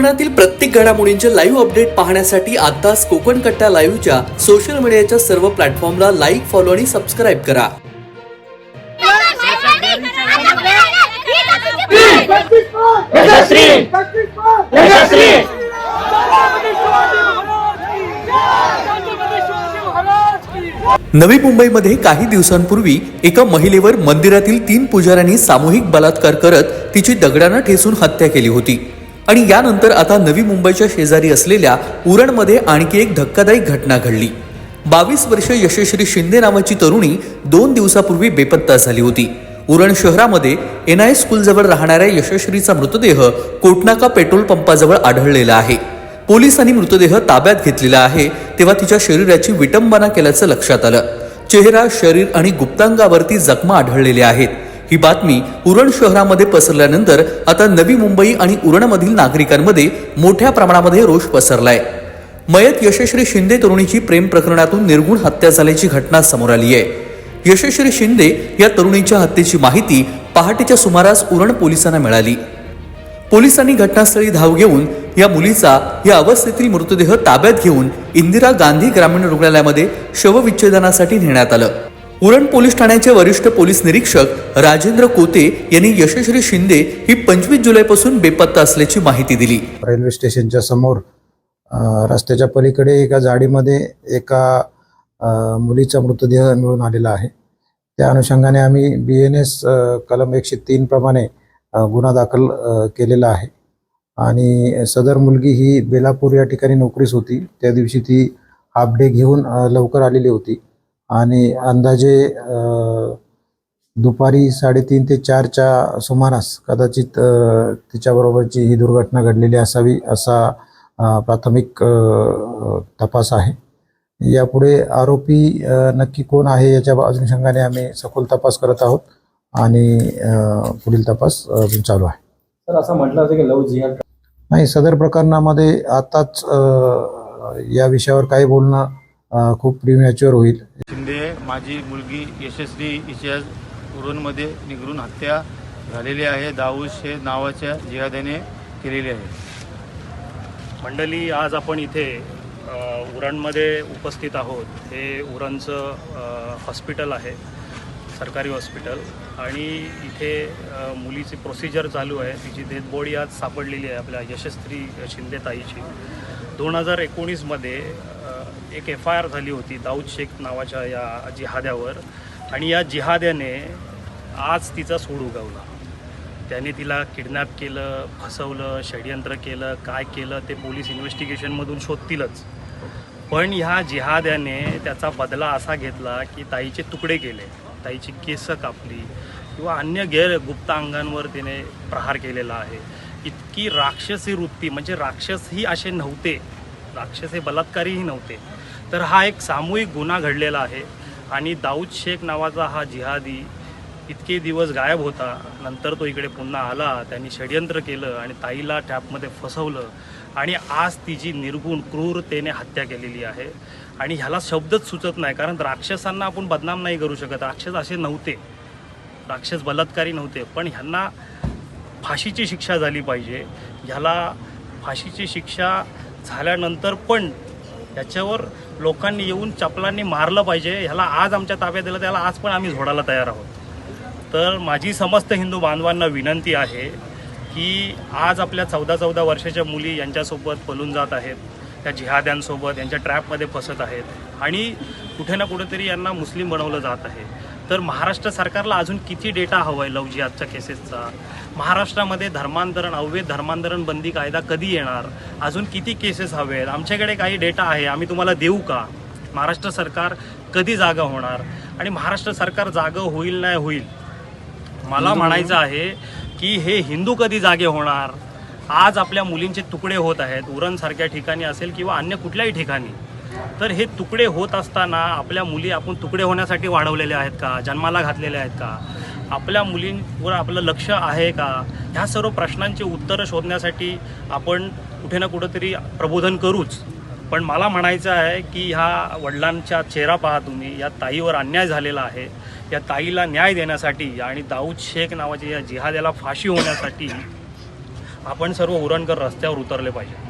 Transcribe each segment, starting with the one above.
कोकणातील प्रत्येक घडामोडींचे लाईव्ह अपडेट पाहण्यासाठी आताच कोकण कट्टा लाईव्हच्या सोशल मीडियाच्या सर्व प्लॅटफॉर्मला लाईक फॉलो आणि सबस्क्राईब करा. नवी मुंबईमध्ये काही दिवसांपूर्वी एका महिलेवर मंदिरातील तीन पुजाऱ्यांनी सामूहिक बलात्कार करत तिची दगडानं ठेसून हत्या केली होती. आणि यानंतर आता नवी मुंबईच्या शेजारी असलेल्या उरणमध्ये आणखी एक धक्कादायक घटना घडली. बावीस वर्ष यशस्वी शिंदे नावाची तरुणी दोन दिवसापूर्वी बेपत्ता झाली होती. उरण शहरामध्ये एन आय स्कूलजवळ राहणाऱ्या यशस्वीचा मृतदेह कोटनाका पेट्रोल पंपाजवळ आढळलेला आहे. पोलिसांनी मृतदेह ताब्यात घेतलेला आहे तेव्हा तिच्या शरीराची विटंबना केल्याचं लक्षात आलं. चेहरा शरीर आणि गुप्तांगावरती जखमा आढळलेल्या आहेत. ही बातमी उरण शहरामध्ये पसरल्यानंतर आता नवी मुंबई आणि उरणमधील नागरिकांमध्ये मोठ्या प्रमाणामध्ये रोष पसरलाय. मयत यशस्वी शिंदे तरुणीची प्रेम प्रकरणातून निर्गुण हत्या झाल्याची घटना समोर आली आहे यशस्वी शिंदे या तरुणीच्या हत्येची माहिती पहाटेच्या सुमारास उरण पोलिसांना मिळाली. पोलिसांनी घटनास्थळी धाव घेऊन या मुलीचा या अवस्थेतील मृतदेह ताब्यात घेऊन इंदिरा गांधी ग्रामीण रुग्णालयामध्ये शवविच्छेदनासाठी नेण्यात आलं. उरण पोलीस ठाण्याचे वरिष्ठ पोलीस निरीक्षक राजेंद्र कोते यांनी यशस्वी शिंदे ही पंचवीस जुलैपासून बेपत्ता असल्याची माहिती दिली. रेल्वे स्टेशनच्या समोर रस्त्याच्या पलीकडे एका जाडीमध्ये एका मुलीचा मृतदेह मिळून आलेला आहे. त्या अनुषंगाने आम्ही बी एन एस कलम एकशे तीन प्रमाणे गुन्हा दाखल केलेला आहे. आणि सदर मुलगी ही बेलापूर या ठिकाणी नोकरीस होती. त्या दिवशी ती हाफ डे घेऊन लवकर आलेली होती. आणि अंदाजे दुपारी साडेतीन ते चारच्या सुमारास कदाचित तिच्याबरोबरची ही दुर्घटना घडलेली असावी असा प्राथमिक तपास आहे. यापुढे आरोपी नक्की कोण आहे याच्या अनुषंगाने आम्ही सखोल तपास करत आहोत आणि पुढील तपास अजून चालू आहे. तर असं म्हटलं जातं की लव जिहाद नाही सदर प्रकरणामध्ये आताच या विषयावर काही बोलणं खूप प्रिमॅच्युअर होईल. शिंदे माझी मुलगी यशस्वी हिच्या उरणमध्ये निगरून हत्या झालेली आहे. दाऊस हे नावाच्या जिहाद्याने केलेली आहे. मंडळी आज आपण इथे उरणमध्ये उपस्थित आहोत. हे उरणचं हॉस्पिटल आहे सरकारी हॉस्पिटल. आणि इथे मुलीची प्रोसिजर चालू आहे. तिची डेथ बॉडी आज सापडलेली आहे आपल्या यशस्वी शिंदेताईची. दोन हजार एकोणीसमध्ये एक एफ आय आर झाली होती दाऊद शेख नावाच्या या जिहाद्यावर. आणि या जिहाद्याने आज तिचा सूड उगवला. त्याने तिला किडनॅप केलं फसवलं षडयंत्र केलं काय केलं ते पोलीस इन्व्हेस्टिगेशनमधून शोधतीलच. पण ह्या जिहाद्याने त्याचा बदला असा घेतला की ताईचे तुकडे केले. ताईची केसं कापली. किंवा अन्य गैर गुप्त अंगांवर तिने प्रहार केलेला आहे. इतकी राक्षसी वृत्ती म्हणजे राक्षसही असे नव्हते. राक्षस हे बलात्कारीही नव्हते. तर हा एक सामूहिक गुन्हा घडलेला आहे. आणि दाऊद शेख नावाचा हा जिहादी इतके दिवस गायब होता. नंतर तो इकडे पुन्हा आला त्यांनी षडयंत्र केलं आणि ताईला टॅपमध्ये फसवलं. आणि आज तिची निर्गुण क्रूरतेने हत्या केलेली आहे. आणि ह्याला शब्दच सुचत नाही कारण राक्षसांना आपण बदनाम नाही करू शकत. राक्षस असे नव्हते. राक्षस बलात्कारी नव्हते. पण ह्यांना फाशीची शिक्षा झाली पाहिजे. ह्याला फाशीची शिक्षा झाल्यानंतर पण याच्यावर लोकांनी येऊन चपलांनी मारलं पाहिजे. ह्याला आज आमच्या ताब्यात दिलं त्याला आज पण आम्ही झोडायला तयार आहोत. तर माझी समस्त हिंदू बांधवांना विनंती आहे की आज आपल्या चौदा चौदा वर्षाच्या मुली यांच्यासोबत पलून जात आहेत. त्या जिहाद्यांसोबत यांच्या ट्रॅपमध्ये फसत आहेत. आणि कुठे ना कुठेतरी यांना मुस्लिम बनवलं जात आहे. तर महाराष्ट्र सरकारला अजून किती डेटा हवा आहे लव जिहादच्या केसेसचा? महाराष्ट्रामध्ये धर्मांतरण अवैध धर्मांतरण बंदी कायदा कधी येणार? अजून किती केसेस हवे आहेत आमच्याकडे काही डेटा आहे आम्ही तुम्हाला देऊ का? महाराष्ट्र सरकार कधी जागा होणार? आणि महाराष्ट्र सरकार जागं होईल नाही होईल? मला म्हणायचं आहे की हे हिंदू कधी जागे होणार? आज आपल्या मुलींचे तुकडे होत आहेत. उरणसारख्या ठिकाणी असेल किंवा अन्य कुठल्याही ठिकाणी. तर हे तुकडे होत असताना आपल्या मुली आपण तुकडे होण्यासाठी वाढवलेले आहेत का? जन्माला घातलेले आहेत का? आपल्या मुलींवर आपलं लक्ष आहे का? ह्या सर्व प्रश्नांची उत्तरं शोधण्यासाठी आपण कुठे ना कुठंतरी प्रबोधन करूच. पण मला म्हणायचं आहे की ह्या वडिलांचा चेहरा पहा तुम्ही. या ताईवर अन्याय झालेला आहे. या ताईला न्याय देण्यासाठी आणि दाऊद शेख नावाच्या या जिहाद्याला फाशी होण्यासाठी आपण सर्व उरणकर रस्त्यावर उतरले पाहिजे.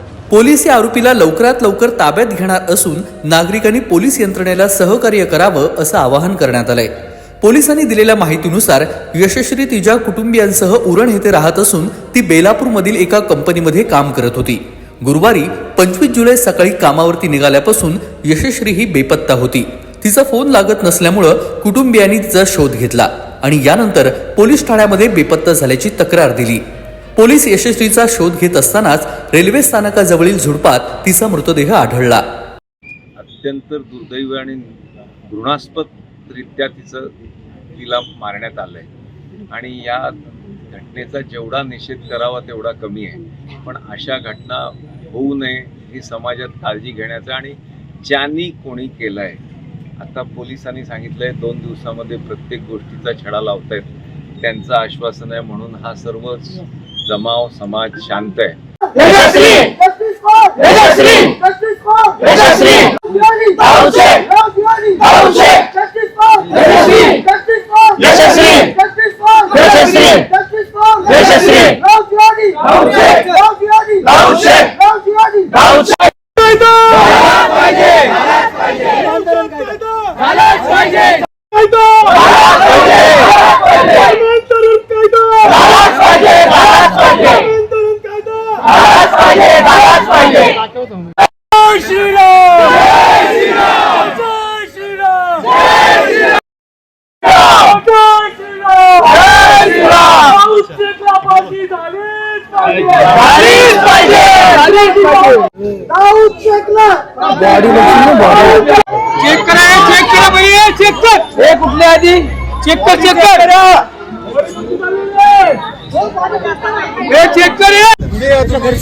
पोलीस या आरोपीला लवकरात लवकर ताब्यात घेणार असून नागरिकांनी पोलीस यंत्रणेला सहकार्य करावं असं आवाहन करण्यात आलंय. पोलिसांनी दिलेल्या माहितीनुसार यशस्वी तिच्या कुटुंबियांसह उरण येथे राहत असून ती बेलापूरमधील एका कंपनीमध्ये काम करत होती. गुरुवारी पंचवीस जुलै सकाळी कामावरती निघाल्यापासून यशस्वी ही बेपत्ता होती. तिचा फोन लागत नसल्यामुळं कुटुंबियांनी तिचा शोध घेतला आणि यानंतर पोलीस ठाण्यामध्ये बेपत्ता झाल्याची तक्रार दिली. पोलीस यशस्वीचा शोध घेत असतानाच रेल्वे स्थानकाजवळील झुडपात तिचा मृतदेह आढळला. अत्यंत दुर्दैव आणि घृणास्पदरित्या तिचं तिला मारण्यात आलंय. आणि या घटनेचा जेवढा निषेध करावा तेवढा कमी आहे. पण अशा घटना होऊ नये ही समाजात काळजी घेण्याचा आणि ज्यांनी कोणी केलंय आता पोलिसांनी सांगितलंय दोन दिवसामध्ये प्रत्येक गोष्टीचा छडा लावतायत. त्यांचं आश्वासन आहे म्हणून हा सर्व जमाव समाज शांत आहे यशस्वी दाऊद शेख दाऊद शेख यशस्वी यशस्वी यशस्वी यशस्वी दाऊद शेख दाऊद शेख दाऊद शेख पाहिजे घालाच पाहिजे घालाच पाहिजे घालाच पाहिजे घालाच पाहिजे घालाच पाहिजे जय श्रीराम जय श्रीराम जय श्रीराम जय श्रीराम जय श्रीराम जय श्रीराम औषधला फाशी झालीच पाहिजे झालीच पाहिजे झालीच पाहिजे दाऊद शेखला चेक करा चेक करा भैया चेक कर हे कुठले आधी चेक कर चेक कर हे चेक कर।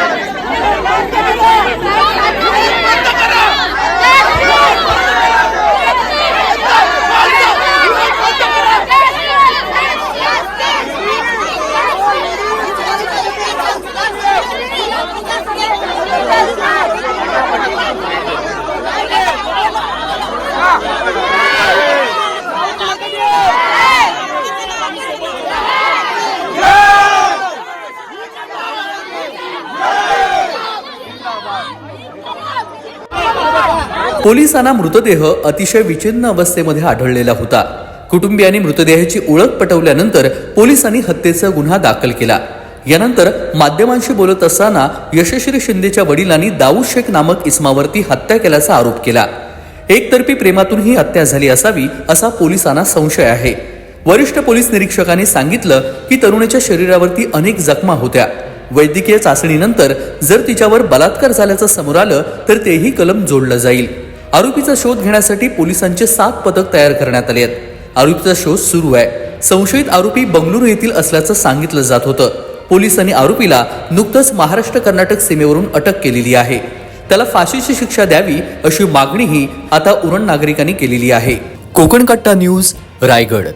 पोलिसांना मृतदेह अतिशय विचिन्न अवस्थेमध्ये आढळलेला होता. कुटुंबियांनी मृतदेहाची ओळख पटवल्यानंतर पोलिसांनी हत्येचा गुन्हा दाखल केला. यानंतर माध्यमांशी बोलत असताना यशस्वी शिंदेच्या वडिलांनी दाऊद शेख नामक इस्मावरती हत्या केल्याचा आरोप केला. एकतर्फी प्रेमातून ही हत्या झाली असावी असा पोलिसांना संशय आहे. वरिष्ठ पोलीस निरीक्षकांनी सांगितलं की तरुणीच्या शरीरावरती अनेक जखमा होत्या. वैद्यकीय चाचणीनंतर जर तिच्यावर बलात्कार झाल्याचं समोर आलं तर तेही कलम जोडलं जाईल. आरोपीचा शोध घेण्यासाठी पोलिसांचे सात पथक तयार करण्यात आले आहेत. आरोपीचा शोध सुरू आहे. संशयित आरोपी बंगळुरू येथील असल्याचं सांगितलं जात होतं. पोलिसांनी आरोपीला नुकतंच महाराष्ट्र कर्नाटक सीमेवरून अटक केलेली आहे. त्याला फाशीची शिक्षा द्यावी अशी मागणीही आता उरण नागरिकांनी केलेली आहे. कोकण कट्टा न्यूज रायगड.